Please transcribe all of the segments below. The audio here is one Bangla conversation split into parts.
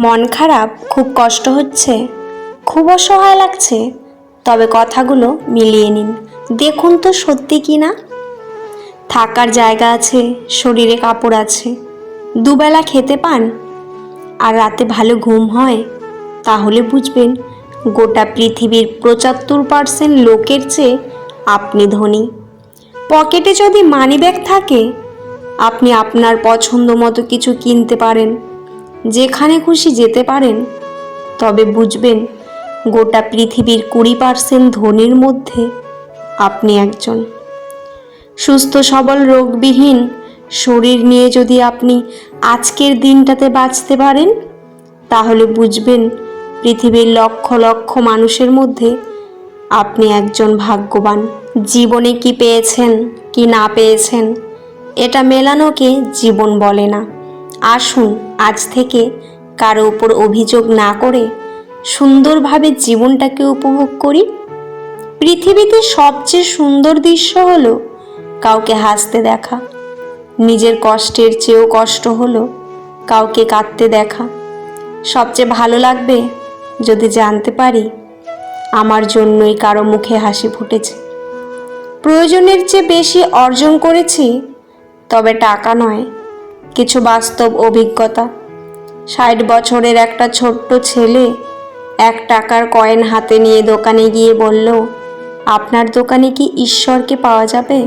মন খারাপ, খুব কষ্ট হচ্ছে। খুব অসহায় লাগছে। তবে কথাগুলো মিলিয়ে নিন। দেখুন তো সত্যি কি না? থাকার জায়গা আছে, শরীরে কাপড় আছে। দুবেলা খেতে পান? আর রাতে ভালো ঘুম হয়? তাহলে বুঝবেন, গোটা পৃথিবীর পঁচাত্তর পার্সেন্ট লোকের চেয়ে আপনি ধনী। পকেটে যদি মানিব্যাগ থাকে, আপনি আপনার পছন্দ মতো কিছু কিনতে পারেন। যেখানে খুশি যেতে পারেন, তবে বুঝবেন গোটা পৃথিবীর কুড়ি পার্সেন্ট ধনির মধ্যে আপনি একজন। সুস্থ, সবল, রোগবিহীন শরীর নিয়ে যদি আপনি আজকের দিনটাতে বাঁচতে পারেন, তাহলে বুঝবেন পৃথিবীর লক্ষ লক্ষ মানুষের মধ্যে আপনি একজন ভাগ্যবান। জীবনে কি পেয়েছেন, কি না পেয়েছেন, এটা মেলানোকে জীবন বলে না। আসুন, আজ থেকে কারও উপর অভিযোগ না করে সুন্দরভাবে জীবনটাকে উপভোগ করি। পৃথিবীতে সবচেয়ে সুন্দর দৃশ্য হলো কাউকে হাসতে দেখা। নিজের কষ্টের চেয়েও কষ্ট হলো কাউকে কাঁদতে দেখা। সবচেয়ে ভালো লাগবে যদি জানতে পারি, আমার জন্যই কারও মুখে হাসি ফুটেছে। প্রয়োজনের চেয়ে বেশি অর্জন করেছি, তবে টাকা নয় কিছু বাস্তব অভিজ্ঞতা। ষাট বছরের একটা ছোট্ট ছেলে এক টাকার কয়েন হাতে নিয়ে দোকানে গিয়ে বলল, আপনার দোকানে কি ঈশ্বরকে পাওয়া যাবে?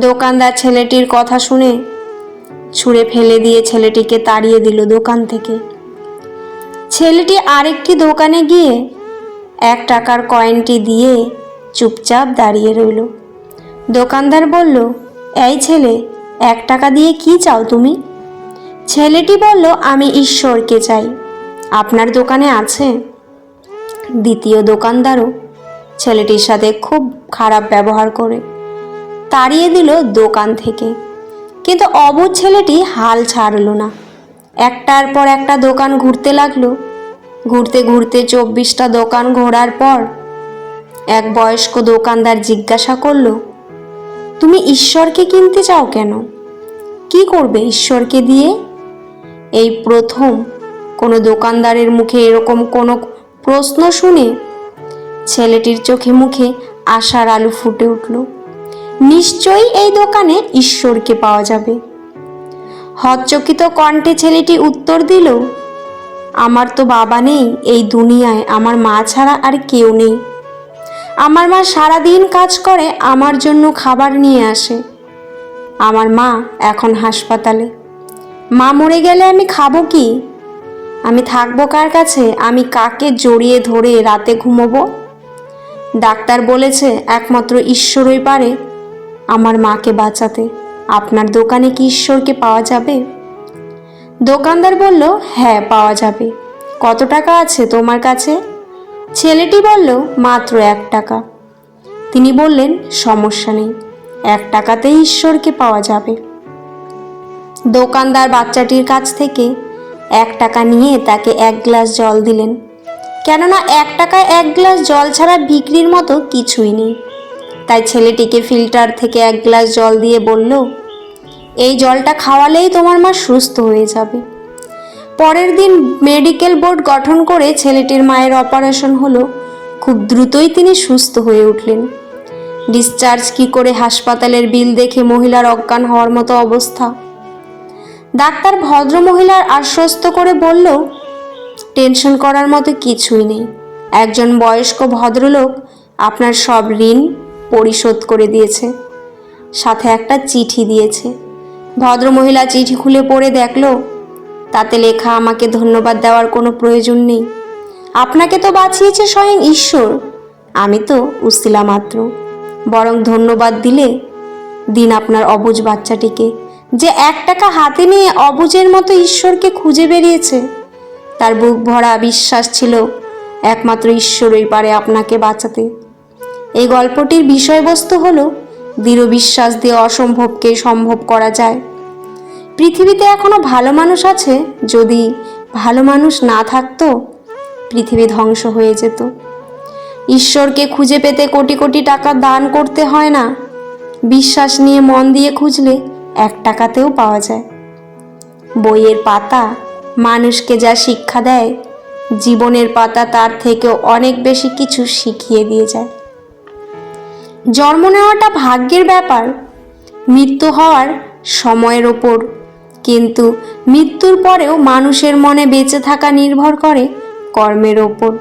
দোকানদার ছেলেটির কথা শুনে ছুঁড়ে ফেলে দিয়ে ছেলেটিকে তাড়িয়ে দিল দোকান থেকে। ছেলেটি আরেকটি দোকানে গিয়ে এক টাকার কয়েনটি দিয়ে চুপচাপ দাঁড়িয়ে রইল। দোকানদার বলল, এই ছেলে এক টাকা দিয়ে কি চাও তুমি? ছেলেটি বলল, আমি ঈশ্বরকে চাই। আপনার দোকানে আছে? দ্বিতীয় দোকানদারও। ছেলেটির সাথে খুব খারাপ ব্যবহার করে। তাড়িয়ে দিল দোকান থেকে। কিন্তু অবুধ ছেলেটি হাল ছাড়লো না। একটার পর একটা দোকান ঘুরতে লাগল। ঘুরতে ঘুরতে চব্বিশটা দোকান ঘোরার পর এক বয়স্ক দোকানদার জিজ্ঞাসা করল, তুমি ঈশ্বরকে কিনতে চাও কেন? কি করবে ঈশ্বরকে দিয়ে? এই প্রথম কোনো দোকানদারের মুখে এরকম কোনো প্রশ্ন শুনে ছেলেটির চোখে মুখে আশার আলো ফুটে উঠল। নিশ্চয়ই এই দোকানে ঈশ্বরকে পাওয়া যাবে। হতচকিত কণ্ঠে ছেলেটি উত্তর দিল, আমার তো বাবা নেই এই দুনিয়ায়, আমার মা ছাড়া আর কেউ নেই। আমার মা সারাদিন কাজ করে, আমার জন্য খাবার নিয়ে আসে। আমার মা এখন হাসপাতালে। মা মরে গেলে আমি খাব কি? আমি থাকব কার কাছে? আমি কাকে জড়িয়ে ধরে রাতে ঘুমোবো? ডাক্তার বলেছে, একমাত্র ঈশ্বরই পারে আমার মাকে বাঁচাতে। আপনার দোকানে কি ঈশ্বরকে পাওয়া যাবে? দোকানদার বলল হ্যাঁ পাওয়া যাবে। কত টাকা আছে তোমার কাছে? ছেলেটি বলল, মাত্র এক টাকা। তিনি বললেন, সমস্যা নেই। এক টাকাতেই ঈশ্বরকে পাওয়া যাবে। দোকানদার বাচ্চাটির কাছ থেকে এক টাকা নিয়ে তাকে এক গ্লাস জল দিলেন। কেননা এক টাকায় এক গ্লাস জল ছাড়া বিক্রির মতো কিছুই নেই। তাই ছেলেটিকে ফিল্টার থেকে এক গ্লাস জল দিয়ে বলল, এই জলটা খাওয়ালেই তোমার মা সুস্থ হয়ে যাবে। পরের দিন মেডিকেল বোর্ড গঠন করে ছেলেটির মায়ের অপারেশন হলো। খুব দ্রুতই তিনি সুস্থ হয়ে উঠলেন। ডিসচার্জ কি করে হাসপাতালের বিল দেখে মহিলার অজ্ঞান হওয়ার মতো অবস্থা? ডাক্তার ভদ্র মহিলার আশ্বস্ত করে বলল, টেনশন করার মতো কিছুই নেই। একজন বয়স্ক ভদ্রলোক আপনার সব ঋণ পরিশোধ করে দিয়েছে। সাথে একটা চিঠি দিয়েছে। ভদ্রমহিলা চিঠি খুলে পড়ে দেখল, তাতে লেখা, আমাকে ধন্যবাদ দেওয়ার কোনো প্রয়োজন নেই। আপনাকে তো বাঁচিয়েছে স্বয়ং ঈশ্বর। আমি তো উসিলা মাত্র বরং ধন্যবাদ দিলে দিন আপনার অবুজ বাচ্চাটিকে। যে এক টাকা হাতে নিয়ে অবুজের মতো ঈশ্বরকে খুঁজে বেরিয়েছে, তার বুক ভরা বিশ্বাস ছিল একমাত্র ঈশ্বরই পারে আপনাকে বাঁচাতে। এই গল্পটির বিষয়বস্তু হলো দৃঢ় বিশ্বাস দিয়ে অসম্ভবকে সম্ভব করা যায়। পৃথিবীতে এখনও ভালো মানুষ আছে, যদি ভালো মানুষ না থাকতো, পৃথিবী ধ্বংস হয়ে যেত। ঈশ্বরকে খুঁজে পেতে কোটি কোটি টাকা দান করতে হয় না। বিশ্বাস নিয়ে মন দিয়ে খুঁজলে এক টাকাতেও পাওয়া যায়। বইয়ের পাতা মানুষকে যা শিক্ষা দেয়, জীবনের পাতা তার থেকেও অনেক বেশি কিছু শিখিয়ে দিয়ে যায়। জন্ম নেওয়াটা ভাগ্যের ব্যাপার, মৃত্যু হওয়ার সময়ের ওপর। কিন্তু মৃত্যুর পরেও মানুষের মনে বেঁচে থাকা নির্ভর করে কর্মের ওপর।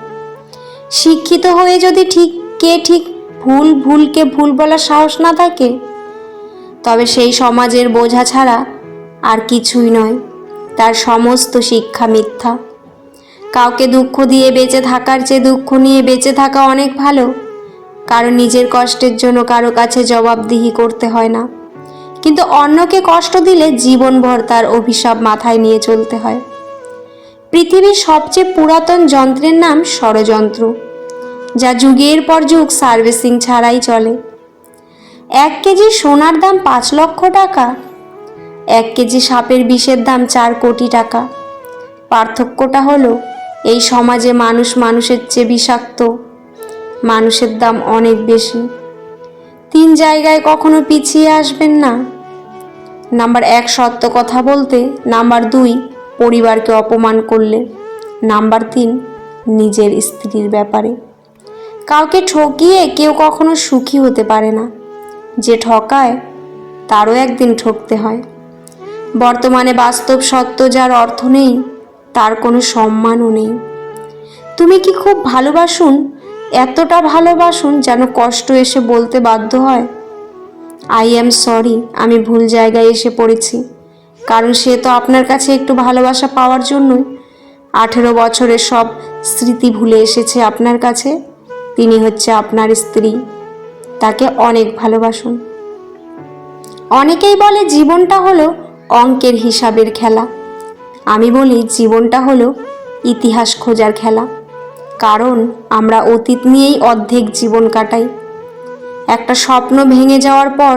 শিক্ষিত হয়ে যদি ঠিক কে ঠিক ভুল ভুলকে ভুল বলার সাহস না থাকে, তবে সেই সমাজের বোঝা ছাড়া আর কিছুই নয়। তার সমস্ত শিক্ষা মিথ্যা। কাউকে দুঃখ দিয়ে বেঁচে থাকার চেয়ে দুঃখ নিয়ে বেঁচে থাকা অনেক ভালো। কারণ নিজের কষ্টের জন্য কারও কাছে জবাবদিহি করতে হয় না। কিন্তু অন্যকে কষ্ট দিলে জীবনভর তার অভিশাপ মাথায় নিয়ে চলতে হয়। পৃথিবীর সবচেয়ে পুরাতন যন্ত্রের নাম ষড়যন্ত্র, যা যুগের পর যুগ সার্ভিসিং ছাড়াই চলে। এক কেজি সোনার দাম পাঁচ লক্ষ টাকা, এক কেজি সাপের বিষের দাম চার কোটি টাকা। পার্থক্যটা হলো, এই সমাজে মানুষ মানুষের চেয়ে বিষাক্ত, মানুষের দাম অনেক বেশি। তিন জায়গায় কখনো পিছিয়ে আসবেন না। নাম্বার এক সত্য কথা বলতে, নাম্বার দুই পরিবারকে অপমান করলে। নাম্বার তিন, নিজের স্ত্রীর ব্যাপারে। কাউকে ঠকিয়ে কেউ কখনো সুখী হতে পারে না। যে ঠকায়, তারও একদিন ঠকতে হয়। বর্তমানে বাস্তব সত্য যার অর্থ নেই, তার কোনো সম্মানও নেই। তুমি কি খুব ভালোবাসুন? এতটা ভালোবাসুন যেন কষ্ট এসে বলতে বাধ্য হয়। আই অ্যাম সরি, আমি ভুল জায়গায় এসে পড়েছি। কারণ সে তো আপনার কাছে একটু ভালোবাসা পাওয়ার জন্যই। আঠেরো বছরের সব স্মৃতি ভুলে এসেছে আপনার কাছে। তিনি হচ্ছে আপনার স্ত্রী। তাকে অনেক ভালোবাসুন। অনেকেই বলে জীবনটা হলো অঙ্কের হিসাবের খেলা। আমি বলি জীবনটা হলো ইতিহাস খোঁজার খেলা। কারণ আমরা অতীত নিয়েই অর্ধেক জীবন কাটাই। একটা স্বপ্ন ভেঙে যাওয়ার পর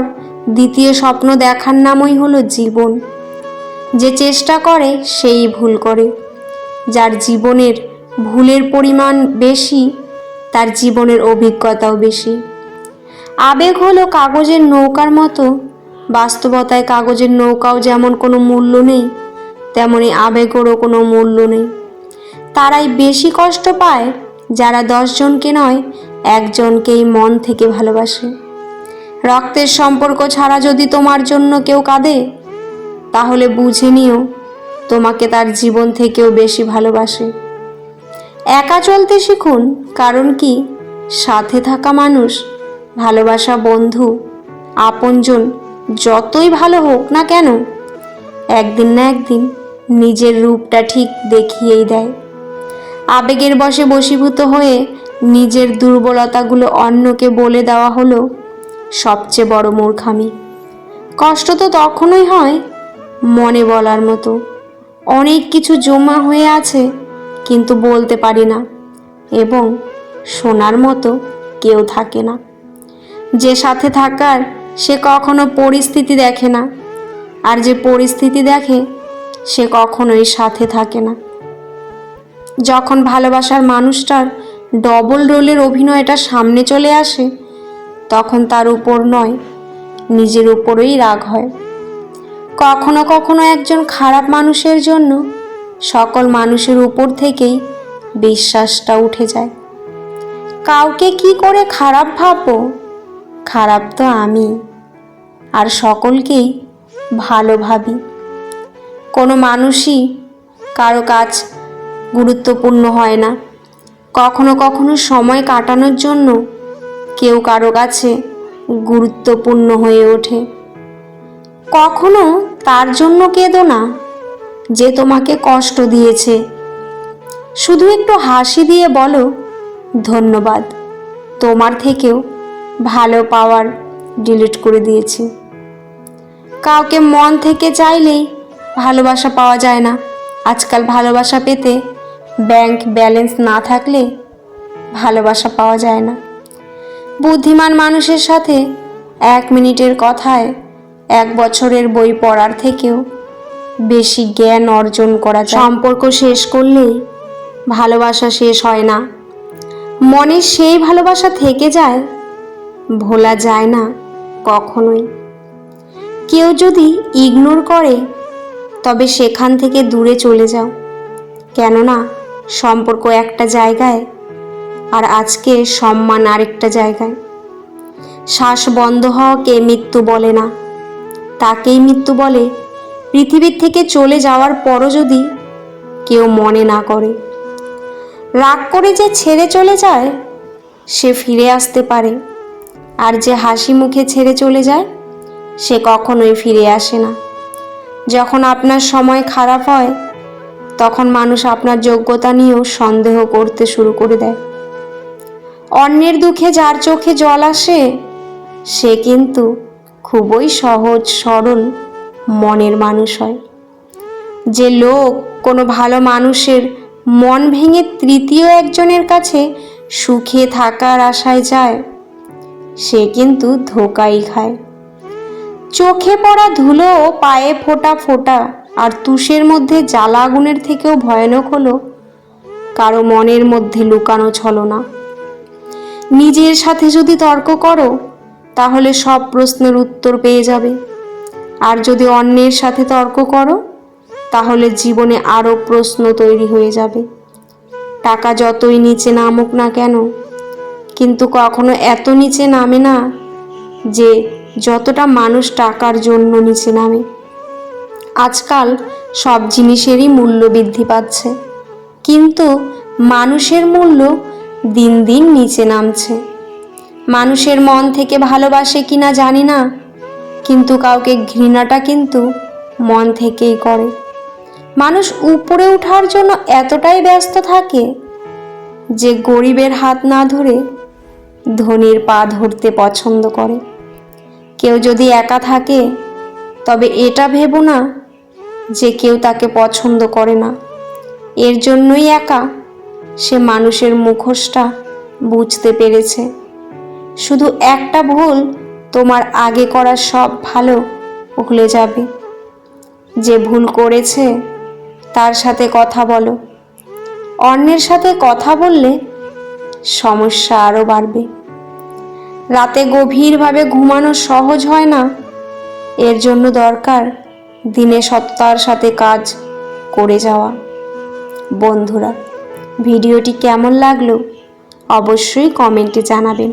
দ্বিতীয় স্বপ্ন দেখার নামই হলো জীবন। যে চেষ্টা করে, সেই ভুল করে। যার জীবনের ভুলের পরিমাণ বেশি, তার জীবনের অভিজ্ঞতাও বেশি। আবেগ হলো কাগজের নৌকার মতো। বাস্তবতায় কাগজের নৌকাও যেমন কোনো মূল্য নেই, তেমনি আবেগেরও কোনো মূল্য নেই। তারাই বেশি কষ্ট পায় যারা দশজনকে নয়, একজনকেই মন থেকে ভালোবাসে। রক্তের সম্পর্ক ছাড়া যদি তোমার জন্য কেউ কাঁদে তাহলে বুঝে নিও, তোমাকে তার জীবন থেকেও বেশি ভালোবাসে। একা চলতে শিখুন, কারণ কি? সাথে থাকা মানুষ, ভালোবাসা বন্ধু, আপনজন, যতই ভালো হোক না কেন, একদিন না একদিন নিজের রূপটা ঠিক দেখিয়েই দেয়। আবেগের বশে বশীভূত হয়ে নিজের দুর্বলতাগুলো অন্যকে বলে দেওয়া হলো সবচেয়ে বড় মূর্খামি। কষ্ট তো তখনই হয় মনে বলার মতো। অনেক কিছু জমা হয়ে আছে, কিন্তু বলতে পারি না। এবং শোনার মতো কেউ থাকে না। যে সাথে থাকার, সে কখনো পরিস্থিতি দেখে না। আর যে পরিস্থিতি দেখে, সে কখনোই সাথে থাকে না। যখন ভালোবাসার মানুষটার ডবল রোলের অভিনয়টা সামনে চলে আসে, তখন তার উপর নয়, নিজের উপরেই রাগ হয়। কখনো কখনো একজন খারাপ মানুষের জন্য সকল মানুষের উপর থেকেই বিশ্বাসটা উঠে যায়। কাউকে কি করে খারাপ ভাববো? খারাপ তো আমি। আর সকলকেই ভালো ভাবি। কোনো মানুষই কারও কাজ গুরুত্বপূর্ণ হয় না। কখনো কখনো সময় কাটানোর জন্য কেউ কারও কাছে গুরুত্বপূর্ণ হয়ে ওঠে। কখনো তার জন্য কেঁদো না, যে তোমাকে কষ্ট দিয়েছে। শুধু একটু হাসি দিয়ে বলো, ধন্যবাদ, তোমার থেকেও ভালো পাওয়ার ডিলিট করে দিয়েছি। কাউকে মন থেকে চাইলেই ভালোবাসা পাওয়া যায় না। আজকাল ভালোবাসা পেতে ব্যাংক ব্যালেন্স না থাকলে ভালোবাসা পাওয়া যায় না। বুদ্ধিমান মানুষের সাথে এক মিনিটের কথায় এক বছরের বই পড়ার থেকেও বেশি জ্ঞান অর্জন করা সম্পর্ক শেষ করলেই ভালোবাসা শেষ হয় না। মনে সেই ভালোবাসা থেকে যায়, ভোলা যায় না কখনোই। কেউ যদি ইগনোর করে, তবে সেখান থেকে দূরে চলে যাও। কেননা সম্পর্ক একটা জায়গায় আর আজকে সম্মান আরেকটা জায়গায়। শ্বাস বন্ধ হওয়াকে মৃত্যু বলে না। তাকেই মৃত্যু বলে। পৃথিবীর থেকে চলে যাওয়ার পরও যদি কেউ মনে না করে। রাগ করে যে ছেড়ে চলে যায়, সে ফিরে আসতে পারে। আর যে হাসি মুখে ছেড়ে চলে যায়, সে কখনোই ফিরে আসে না। যখন আপনার সময় খারাপ হয়, তখন মানুষ আপনার যোগ্যতা নিয়েও সন্দেহ করতে শুরু করে দেয়। অন্যের দুঃখে যার চোখে জল আসে, সে কিন্তু খুবই সহজ, সরল মনের মানুষ হয়। যে লোক কোনো ভালো মানুষের মন ভেঙে তৃতীয় একজনের কাছে সুখে থাকার আশায় যায়, সে কিন্তু ধোকাই খায়। চোখে পড়া ধুলো পায়ে ফোটা ফোটা আর তুষের মধ্যে জ্বালা আগুনের থেকেও ভয়ানক হলো, কারও মনের মধ্যে লুকানো ছলনা। নিজের সাথে যদি তর্ক করো তাহলে সব প্রশ্নের উত্তর পেয়ে যাবে। আর যদি অন্যের সাথে তর্ক করো, তাহলে জীবনে আরও প্রশ্ন তৈরি হয়ে যাবে। টাকা যতই নিচে নামুক না কেন, কিন্তু কখনো এত নিচে নামে না যে যতটা মানুষ টাকার জন্য নিচে নামে। আজকাল সব জিনিসেরই মূল্য বৃদ্ধি পাচ্ছে, কিন্তু মানুষের মূল্য দিন দিন নিচে নামছে। মানুষের মন থেকে ভালোবাসে কিনা জানি না, কিন্তু কাউকে ঘৃণাটা কিন্তু মন থেকেই করে। মানুষ উপরে ওঠার জন্য এতটাই ব্যস্ত থাকে যে গরিবের হাত না ধরে ধনির পা ধরতে পছন্দ করে। কেউ যদি একা থাকে, তবে এটা ভেবো না যে কেউ তাকে পছন্দ করে না। এর জন্যই একা সে মানুষের মুখোশটা বুঝতে পেরেছে। শুধু একটা ভুল তোমার আগে করা সব ভালো ভুলে যাবে। যে ভুল করেছে, তার সাথে কথা বলো। অন্যের সাথে কথা বললে সমস্যা আরও বাড়বে। রাতে গভীরভাবে ঘুমানো সহজ হয় না, এর জন্য দরকার দিনে সত্তার সাথে কাজ করে যাওয়া। বন্ধুরা, ভিডিওটি কেমন লাগল অবশ্যই কমেন্টে জানাবেন।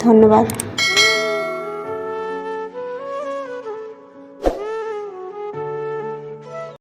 ধন্যবাদ।